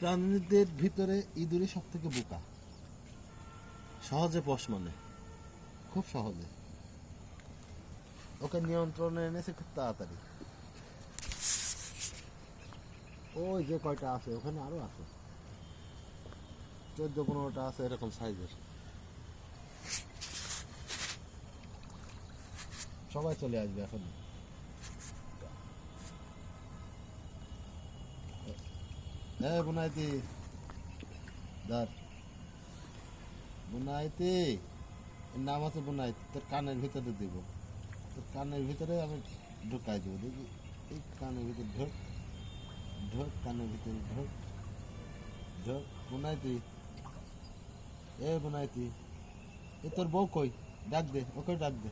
প্রাণীদের ভিতরে ইঁদুরই সব থেকে বোকা। সহজে পশ মানে। খুব সহজে। ওকে নিয়ন্ত্রণে এনেছে খুব তাড়াতাড়ি। ওই যে কয়টা আছে, ওখানে আরও আছে। চোদ্দ, পনেরোটা আছে, এরকম সাইজের। সবাই চলে আসবে এখন। হ্যাঁ বুনাইতি। ধর। বুনাইতি। নাম আছে বুনাইতি। তোর কানের ভিতরে দিব। তোর কানের ভিতরে আমি ঢুকাই দেবো। দেখি। এই কানের ভিতরে ঢোক। ঢোক, কানের ভিতরে ঢোক। ঢোক, বুনাইতি। এ বুনাইতি। এ, তোর বউ কই? ডাক দে। ওকে ডাক দে।